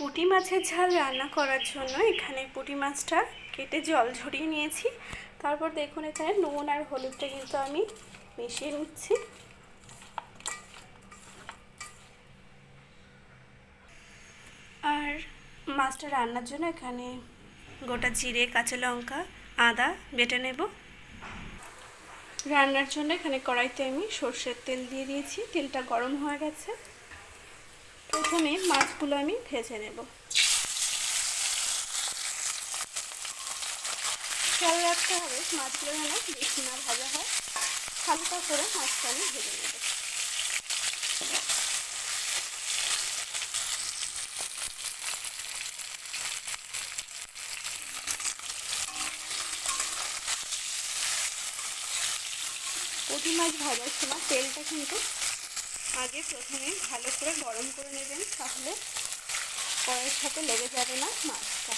পুঁটি মাছের ঝাল রান্না করার জন্য এখানে পুঁটি মাছটা কেটে জল ঝরিয়ে নিয়েছি। তারপর দেখুন এখানে নুন আর হলুদটা কিন্তু আমি মিশিয়ে নিচ্ছি। আর মাছটা রান্নার জন্য এখানে গোটা জিরে, কাঁচা লঙ্কা, আদা বেটে নেব। রান্নার জন্য এখানে কড়াইতে আমি সর্ষের তেল দিয়ে দিয়েছি। তেলটা গরম হয়ে গেছে। প্রথমে মাছগুলো আমি ভেজে নেব। খেয়াল রাখতে হবে মাছগুলো যেন বেশি না ভাজা হয়। হালকা করে মাছটা আমি ভেজে নেব। পুঁটি মাছ ভাজার সময় তেলটা কিন্তু আগে প্রথমে ভালো করে গরম করে নেবেন, তাহলে কড়াইয়ের সাথে লেগে যাবে না মাছটা।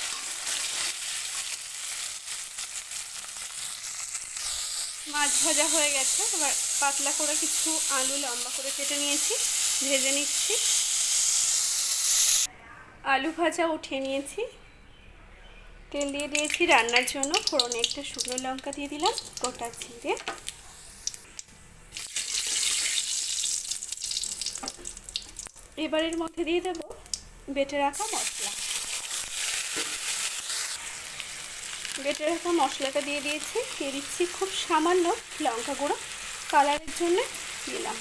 মাছ ভাজা হয়ে গেছে, এবার পাতলা করে কিছু আলু লম্বা করে কেটে নিয়েছি, ভেজে নিচ্ছি। আলু ভাজা উঠিয়ে নিয়েছি। তেল দিয়ে দিয়েছি রান্নার জন্য, ফোড়নে একটা শুকনো লঙ্কা দিয়ে দিলাম, গোটা জিরে। এবারের মধ্যে দিয়ে দেব বেটে রাখা মশলা। বেটে রাখা মশলাটা দিয়ে দিয়েছি, দিয়ে দিচ্ছি খুব সামান্য লঙ্কা গুঁড়ো। কালারের জন্য দিলাম।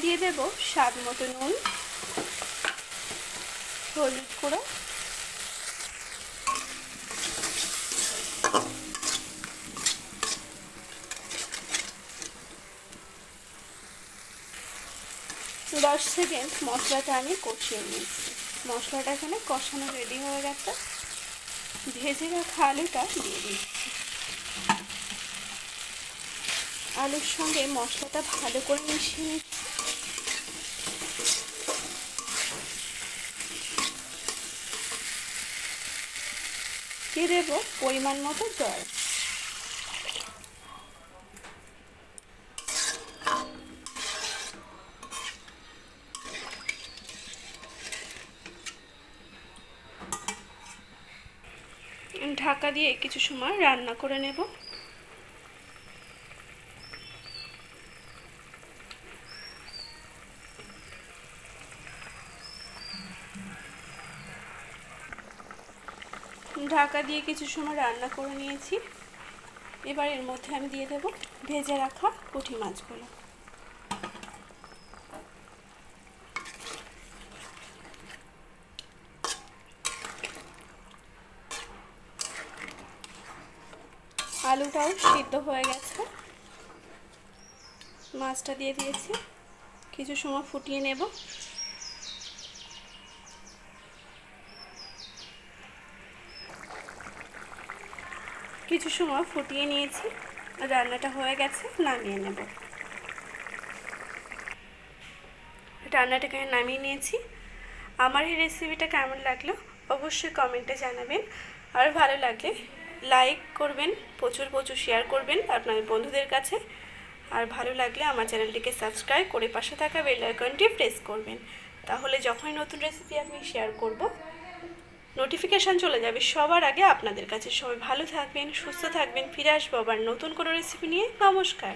দিয়ে দেব স্বাদ মতো নুন, হলুদ গুঁড়ো। দশ সেকেন্ড মশলাটা আমি কষিয়ে নিয়েছি। মশলাটা এখানে কষানো রেডি হয়ে গেছে। ভেজে রাখা আলুটা দিয়ে দিচ্ছি। আলুর সঙ্গে মশলাটা ভালো করে মিশিয়ে নিচ্ছি। দিয়ে দেবো? পরিমাণ মতো জল। ঢাকা দিয়ে কিছু সময় রান্না করে নেব। ঢাকা দিয়ে কিছু সময় রান্না করে নিয়েছি। এবার এর মধ্যে আমি দিয়ে দেব ভেজে রাখা পুঁটি মাছগুলো। আলুটাও সিদ্ধ হয়ে গেছে। মাছটা দিয়ে দিয়েছি। কিছু সময় ফুটিয়ে নেব। কিছু সময় ফুটিয়ে নিয়েছি। রান্নাটা হয়ে গেছে, নামিয়ে নেব। রান্নাটাকে নামিয়ে নিয়েছি। আমার এই রেসিপিটা কেমন লাগল অবশ্যই কমেন্টে জানাবেন। আর ভালো লাগলে লাইক করবেন, প্রচুর প্রচুর শেয়ার করবেন আপনার বন্ধুদের কাছে। আর ভালো লাগলে আমার চ্যানেলটিকে সাবস্ক্রাইব করে পাশে থাকা বেল আইকনটি প্রেস করবেন। তাহলে যখনই নতুন রেসিপি আমি শেয়ার করব নোটিফিকেশান চলে যাবে সবার আগে আপনাদের কাছে। সবাই ভালো থাকবেন, সুস্থ থাকবেন, ফিরে আসব আবার নতুন কোনো রেসিপি নিয়ে। নমস্কার।